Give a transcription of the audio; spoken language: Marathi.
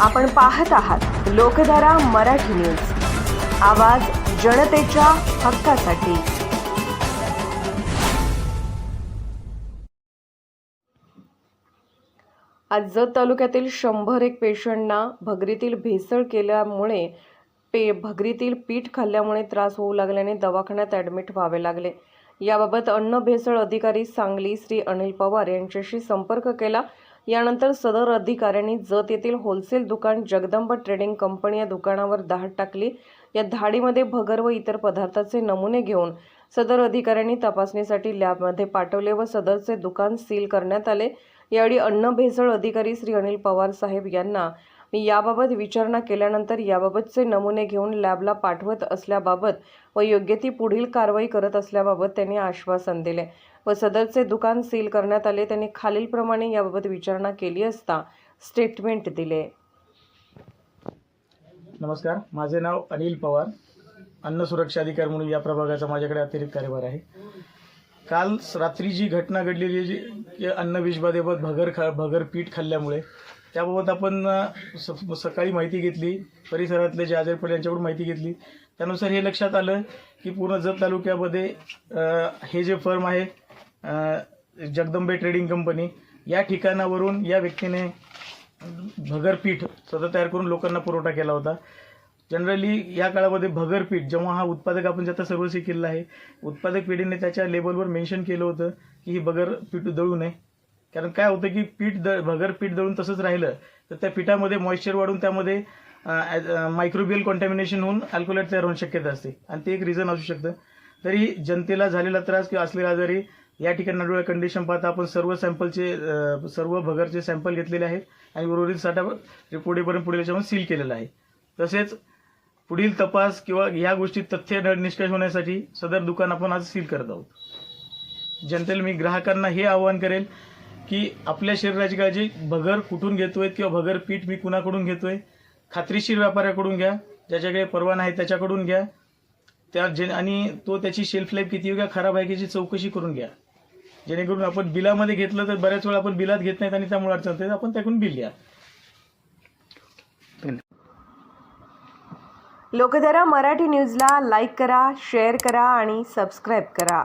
आपण पाहत आहात लोकधारा मराठी न्यूज. आवाज जनतेच्या हक्कासाठी. आज जत तालुक्यातील शंभर एक पेशंटना भगरीतील भेसळ केल्यामुळे पे भगरीतील पीठ खाल्ल्यामुळे त्रास होऊ लागल्याने दवाखान्यात ॲडमिट व्हावे लागले. याबाबत अन्न भेसळ अधिकारी सांगली श्री अनिल पवार यांच्याशी संपर्क केला. यानंतर सदर अधिकाऱ्यांनी जत येथील होलसेल दुकान जगदंब ट्रेडिंग कंपनी या दुकानावर धाड टाकली. या धाडीमध्ये भगर व इतर पदार्थाचे नमुने घेऊन सदर अधिकाऱ्यांनी तपासणीसाठी लॅबमध्ये पाठवले व सदरचे दुकान सील करण्यात आले. यावेळी अन्न भेसळ अधिकारी श्री अनिल पवार साहेब यांना मी याबाबत विचारणा केल्यानंतर याबाबतचे नमुने घेऊन लॅबला पाठवत असल्याबाबत व योग्य ती पुढील कारवाई करत असल्याबाबत त्यांनी आश्वासन दिले व सदरचे दुकान सील करण्यात आले. त्यांनी खालीलप्रमाणे याबाबत विचारणा केली असता स्टेटमेंट दिले. नमस्कार. माझे नाव अनिल पवार. अन्न सुरक्षा अधिकारी म्हणून या प्रभागाचा माझ्याकडे अतिरिक्त कार्यभार आहे. काल रात्री जी घटना घडलेली आहे जी अन्न विषबाधेबाबत भगर खा भगर पीठ खाल्ल्यामुळे त्याबाबत आपण स- सकाळी माहिती घेतली परिसरातले जे आजारपडे यांच्याकडून माहिती घेतली. त्यानुसार हे लक्षात आलं की पूर्ण जत तालुक्यामध्ये हे जे फर्म आहे जगदंबे ट्रेडिंग कंपनी या ठिकाणावरून या व्यक्तीने भगरपीठ स्वतः तयार करून लोकांना पुरवठा केला होता. जनरली या काळामध्ये भगरपीठ जेव्हा हा उत्पादक आपण ज्याचा सर्वस्वी केलेला आहे उत्पादक पिढीने त्याच्या लेबलवर मेन्शन केलं होतं की ही भगरपीठ दळू नये. कारण काय होतं की पीठ द भगर पीठ दळून तसंच राहिलं तर त्या पिठामध्ये मॉइश्चर वाढून त्यामध्ये मायक्रोबियल कॉन्टॅमिनेशन होऊन अल्कोलेट तयार होण्याची शक्यता असते. आणि ते एक रिझन असू शकतं. तरी जनतेला झालेला त्रास किंवा असलेला आजारी या ठिकाणी नडोळ्या कंडिशन पाहता आपण सर्व सॅम्पलचे सर्व भगरचे सॅम्पल घेतलेले आहेत आणि उर्वरित साठा पुढेपर्यंत पुढील याच्यामध्ये सील केलेला आहे. तसेच पुढील तपास किंवा या गोष्टी तथ्य निष्कर्ष होण्यासाठी सदर दुकान आपण आज सील करत आहोत. जनतेला मी ग्राहकांना हे आवाहन करेल की आपल्या शरीराची काळजी भगर कुठून घेतोय किंवा भगर पीठ मी कुणाकडून घेतोय? खात्रीशीर व्यापाऱ्याकडून घ्या ज्याच्याकडे परवाना आहे त्याच्याकडून घ्या. त्या जे आणि तो त्याची शेल्फ लाईफ किती आहे खराब आहे की याची चौकशी करून घ्या. जेणेकरून आपण बिलामध्ये घेतलं तर बऱ्याच वेळा आपण बिलात घेत नाहीत आणि त्यामुळे अडचण होते आपण त्याकडून बिल घ्या. लोकधारा मराठी न्यूजला लाईक करा शेअर करा आणि सबस्क्राईब करा.